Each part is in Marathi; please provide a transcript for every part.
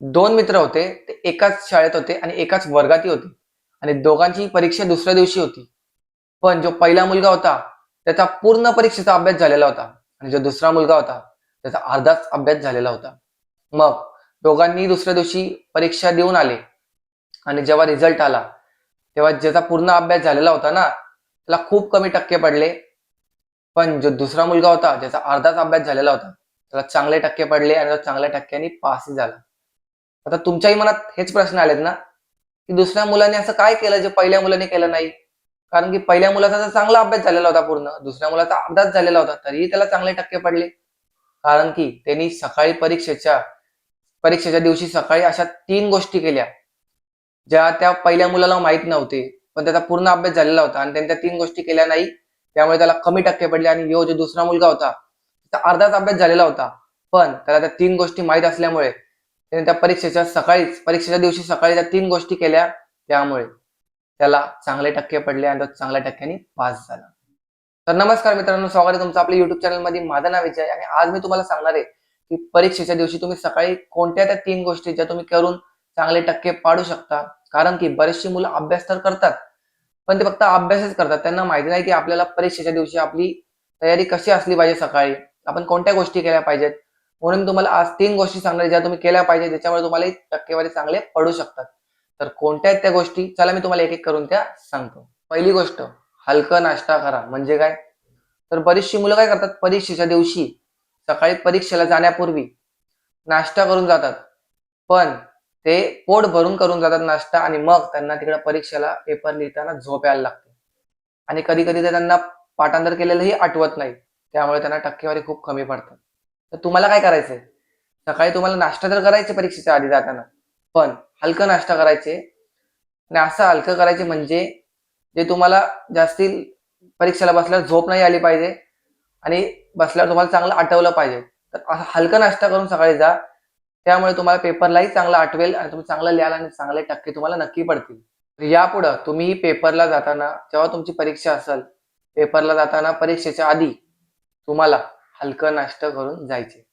दोन मित्र होते ते एकाच शाळेत होते आणि एकाच वर्गातही होते. आणि दोघांची परीक्षा दुसऱ्या दिवशी होती. पण जो पहिला मुलगा होता त्याचा पूर्ण परीक्षेचा अभ्यास झालेला होता. आणि जो दुसरा मुलगा होता त्याचा अर्धाच अभ्यास झालेला होता. मग दोघांनी दुसऱ्या दिवशी परीक्षा देऊन आले. आणि जेव्हा रिझल्ट आला तेव्हा ज्याचा पूर्ण अभ्यास झालेला होता ना त्याला खूप कमी टक्के पडले. पण जो दुसरा मुलगा होता ज्याचा अर्धाच अभ्यास झालेला होता त्याला चांगले टक्के पडले आणि तो चांगल्या टक्क्यांनी पासही झाला. आता तुमच्याही मनात हेच प्रश्न आलेत ना की दुसऱ्या मुलाने असं काय केलं जे पहिल्या मुलाने केलं नाही? कारण की पहिल्या मुलाचा तर चांगला अभ्यास झालेला होता पूर्ण. दुसऱ्या मुलाचा अर्धाच झालेला होता तरीही त्याला चांगले टक्के पडले. कारण की त्यांनी सकाळी परीक्षेच्या परीक्षेच्या दिवशी सकाळी अशा तीन गोष्टी केल्या ज्या त्या पहिल्या मुलाला माहीत नव्हते पण त्याचा पूर्ण अभ्यास झालेला होता आणि त्यांनी त्या तीन गोष्टी केल्या नाही त्यामुळे त्याला कमी टक्के पडले आणि यो जो दुसरा मुलगा होता त्याचा अर्धाच अभ्यास झालेला होता. पण त्याला त्या तीन गोष्टी माहीत असल्यामुळे त्याने त्या परीक्षेच्या सकाळीच परीक्षेच्या दिवशी सकाळी त्या तीन गोष्टी केल्या त्यामुळे त्याला चांगले टक्के पडले आणि तो चांगल्या टक्क्यांनी पास झाला. तर नमस्कार मित्रांनो स्वागत आहे तुमचं आपल्या युट्यूब चॅनलमध्ये माझं नाव विजय आणि आज मी तुम्हाला सांगणार आहे की परीक्षेच्या दिवशी तुम्ही सकाळी कोणत्या त्या तीन गोष्टी ज्या तुम्ही करून चांगले टक्के पाडू शकता. कारण की बरेचशी मुलं अभ्यास तर करतात पण ते फक्त अभ्यासच करतात. त्यांना माहिती नाही की आपल्याला परीक्षेच्या दिवशी आपली तयारी कशी असली पाहिजे सकाळी. आपण कोणत्या गोष्टी केल्या पाहिजेत? म्हणून तुम्हाला आज तीन गोष्टी सांगणार ज्या तुम्ही केल्या पाहिजे ज्याच्यामुळे तुम्हाला टक्केवारी चांगले पडू शकतात. तर कोणत्या आहेत त्या गोष्टी? चला मी तुम्हाला एक एक करून त्या सांगतो. पहिली गोष्ट हलका नाश्ता करा. म्हणजे काय? तर बरीचशी मुलं काय करतात? परीक्षेच्या दिवशी सकाळी परीक्षेला जाण्यापूर्वी नाश्ता करून जातात. पण ते पोट भरून करून जातात नाश्ता आणि मग त्यांना तिकडे परीक्षेला पेपर लिहिताना झोप यायला लागते. आणि कधी कधी ते त्यांना पाठांतर केलेलंही आठवत नाही. त्यामुळे त्यांना टक्केवारी खूप कमी पडतात. तर तुम्हाला काय करायचंय? सकाळी तुम्हाला नाश्ता तर करायचे परीक्षेच्या आधी जाताना पण हलकं नाश्ता करायचे. आणि असं हलकं करायचे म्हणजे जे तुम्हाला जास्ती परीक्षेला बसल्यावर झोप नाही आली पाहिजे आणि बसल्यावर तुम्हाला चांगलं आठवलं पाहिजे. तर असं हलका नाश्ता करून सकाळी जा. त्यामुळे तुम्हाला पेपरलाही चांगलं आठवेल आणि तुम्ही चांगलं लिहाल आणि चांगले टक्के तुम्हाला नक्की पडतील. यापुढं तुम्ही पेपरला जाताना जेव्हा तुमची परीक्षा असेल पेपरला जाताना परीक्षेच्या आधी तुम्हाला हलकं नाश्ता करून जायचे.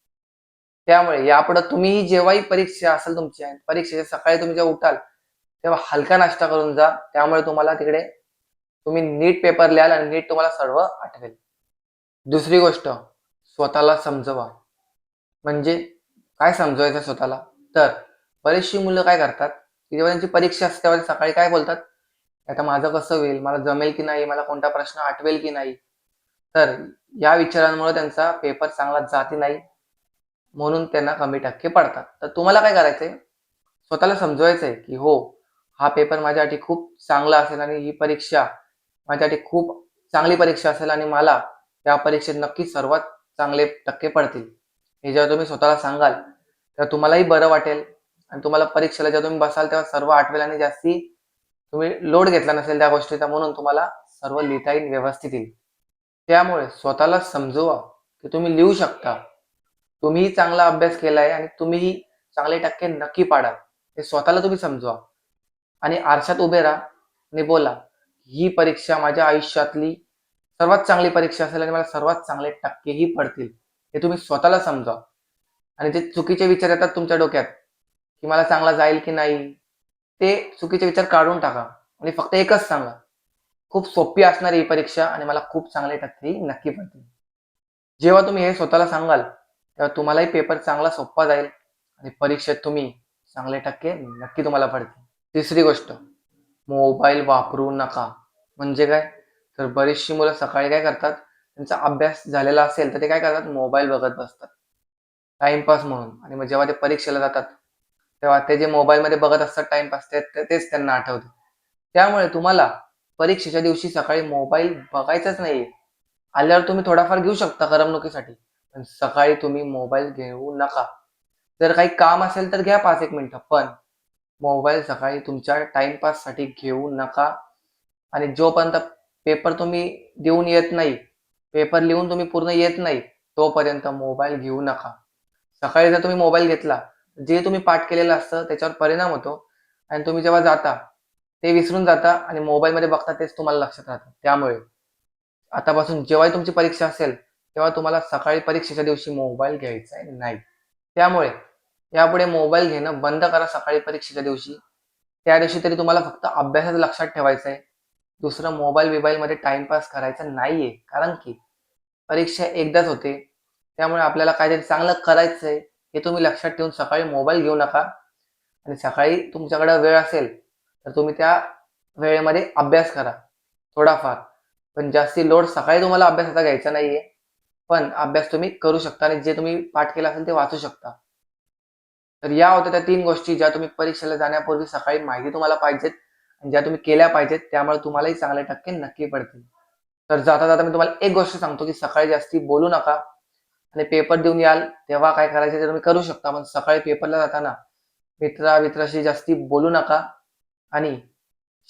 त्यामुळे यापुढे तुम्ही जेव्हाही परीक्षा असेल तुमची परीक्षेच्या सकाळी तुम्ही जेव्हा उठाल तेव्हा हलका नाश्ता करून जा. त्यामुळे तुम्हाला तिकडे तुम्ही नीट पेपर लिहाल आणि नीट तुम्हाला सर्व आठवेल. दुसरी गोष्ट स्वतःला समजवा. म्हणजे काय समजवायचं स्वतःला? तर बरीचशी मुलं काय करतात? की जेव्हा त्यांची परीक्षा असते तेव्हा सकाळी काय बोलतात? आता माझं कसं होईल? मला जमेल की नाही? मला कोणता प्रश्न आठवेल की नाही? तर या विचारांमुळे त्यांचा पेपर चांगला जाती नाही म्हणून त्यांना कमी टक्के पडतात. तर तुम्हाला काय करायचंय? स्वतःला समजवायचंय की हो हा पेपर माझ्यासाठी खूप चांगला असेल आणि ही परीक्षा माझ्यासाठी खूप चांगली परीक्षा असेल आणि मला या परीक्षेत नक्की सर्वात चांगले टक्के पडतील. हे जेव्हा तुम्ही स्वतःला सांगाल तेव्हा तुम्हालाही बरं वाटेल आणि तुम्हाला परीक्षेला जेव्हा तुम्ही बसाल तेव्हा सर्व आठवेल आणि जास्ती तुम्ही लोड घेतला नसेल त्या गोष्टीचा म्हणून तुम्हाला सर्व लिहिता येईल व्यवस्थित येईल. त्यामुळे स्वतःला समजवा की तुम्ही लिहू शकता. तुम्हीही चांगला अभ्यास केलाय आणि तुम्हीही चांगले टक्के नक्की पाडा हे स्वतःला तुम्ही समजवा. आणि आरशात उभे राहा आणि बोला ही परीक्षा माझ्या आयुष्यातली सर्वात चांगली परीक्षा असेल आणि मला सर्वात चांगले टक्केही पडतील. हे तुम्ही स्वतःला समजा आणि जे चुकीचे विचार येतात तुमच्या डोक्यात की मला चांगला जाईल की नाही ते चुकीचे विचार काढून टाका. आणि फक्त एकच सांगा खूप सोपी असणारी ही परीक्षा आणि मला खूप चांगले टक्केही नक्की पडतील. जेव्हा तुम्ही हे स्वतःला सांगाल तेव्हा तुम्हालाही पेपर चांगला सोपा जाईल आणि परीक्षेत तुम्ही चांगले टक्के नक्की तुम्हाला पडतील. तिसरी गोष्ट मोबाईल वापरू नका. म्हणजे काय? तर बरीचशी मुलं सकाळी काय करतात? त्यांचा अभ्यास झालेला असेल तर ते काय करतात? मोबाईल बघत बसतात. टाइमपास म्हणून. आणि मग जेव्हा ते परीक्षेला जातात तेव्हा ते जे मोबाईलमध्ये बघत असतात टाइमपास ते- तेच त्यांना आठवते. त्यामुळे तुम्हाला परीक्षेच्या दिवशी सकाळी मोबाईल बघायचाच नाही आल्यावर तुम्ही थोडाफार घेऊ शकता करमणुकीसाठी पण सकाळी तुम्ही मोबाईल घेऊ नका. जर काही काम असेल तर घ्या पाच एक मिनिटं पण मोबाईल सकाळी तुमच्या टाइमपाससाठी घेऊ नका. आणि जोपर्यंत पेपर तुम्ही देऊन येत नाही पेपर लिहून तुम्ही पूर्ण येत नाही तोपर्यंत मोबाईल घेऊ नका. सकाळी जर तुम्ही मोबाईल घेतला जे तुम्ही पाठ केलेलं असतं त्याच्यावर परिणाम होतो. आणि तुम्ही जेव्हा जाता ते विसरून जाता आणि मोबाईलमध्ये बघता तेच तुम्हाला लक्षात राहतं. त्यामुळे आतापासून जेव्हाही तुमची परीक्षा असेल तेव्हा तुम्हाला सकाळी परीक्षेच्या दिवशी मोबाईल घ्यायचा आहे नाही. त्यामुळे यापुढे मोबाईल घेणं बंद करा सकाळी परीक्षेच्या दिवशी. त्या दिवशी तरी तुम्हाला फक्त अभ्यासात लक्षात ठेवायचं आहे. दुसरं मोबाईल बिबाईलमध्ये टाइमपास करायचा नाहीये. कारण की परीक्षा एकदाच होते. त्यामुळे आपल्याला काहीतरी चांगलं करायचं आहे हे तुम्ही लक्षात ठेवून सकाळी मोबाईल घेऊ नका. आणि सकाळी तुमच्याकडे वेळ असेल तर तुम्ही त्या वेळेमध्ये अभ्यास करा. थोडाफार. पण जास्ती लोड सकाळी तुम्हाला अभ्यासाचा घ्यायचा नाहीये. पण अभ्यास तुम्ही करू शकता आणि जे तुम्ही पाठ केला असेल ते वाचू शकता. तर या होत्या त्या तीन गोष्टी ज्या तुम्ही परीक्षेला जाण्यापूर्वी सकाळी माहिती तुम्हाला पाहिजेत आणि ज्या तुम्ही केल्या पाहिजेत त्यामुळे तुम्हालाही चांगले टक्के नक्की पडतील. तर जाता जाता मी तुम्हाला एक गोष्ट सांगतो की सकाळी जास्ती बोलू नका आणि पेपर देऊन याल. तेव्हा काय करायचं ते तुम्ही करू शकता. पण सकाळी पेपरला जाताना मित्रा मित्राशी जास्ती बोलू नका. आणि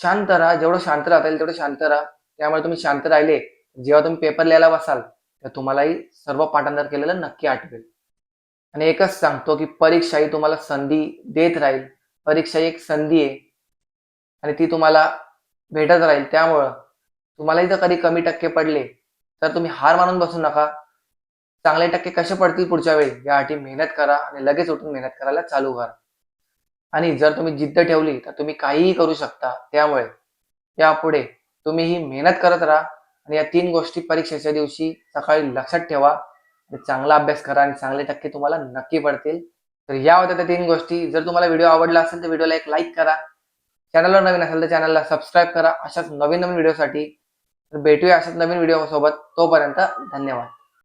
शांत राहा. जेवढं शांत राहता येईल तेवढं शांत राहा. त्यामुळे तुम्ही शांत राहिले. जेव्हा तुम्ही पेपर लिहायला बसाल तर तुम्हालाही सर्व पाठांतर केलेलं नक्की आठवेल. आणि एकच सांगतो की परीक्षा ही तुम्हाला संधी देत राहील. परीक्षा ही एक संधी आहे. आणि ती तुम्हाला भेटत राहील. त्यामुळं तुम्हालाही जर कधी कमी टक्के पडले तर तुम्ही हार मानून बसू नका. चांगले टक्के कसे पडतील पुढच्या वेळी? यासाठी मेहनत करा आणि लगेच उठून मेहनत करायला चालू करा. आणि जर तुम्ही जिद्द ठेवली तर तुम्ही काहीही करू शकता. त्यामुळे यापुढे तुम्ही ही मेहनत करत राहा आणि या तीन गोष्टी परीक्षेच्या दिवशी सकाळी लक्षात ठेवा चांगला अभ्यास करा आणि चांगले टक्के तुम्हाला नक्की पडतील. तर या होत्या त्या तीन गोष्टी. जर तुम्हाला व्हिडिओ आवडला असेल तर व्हिडिओला एक लाईक करा. चॅनलवर नवीन असेल तर चॅनलला सबस्क्राईब करा. अशाच नवीन नवीन व्हिडिओसाठी. तर भेटूया अशाच नवीन व्हिडिओ सोबत तोपर्यंत धन्यवाद.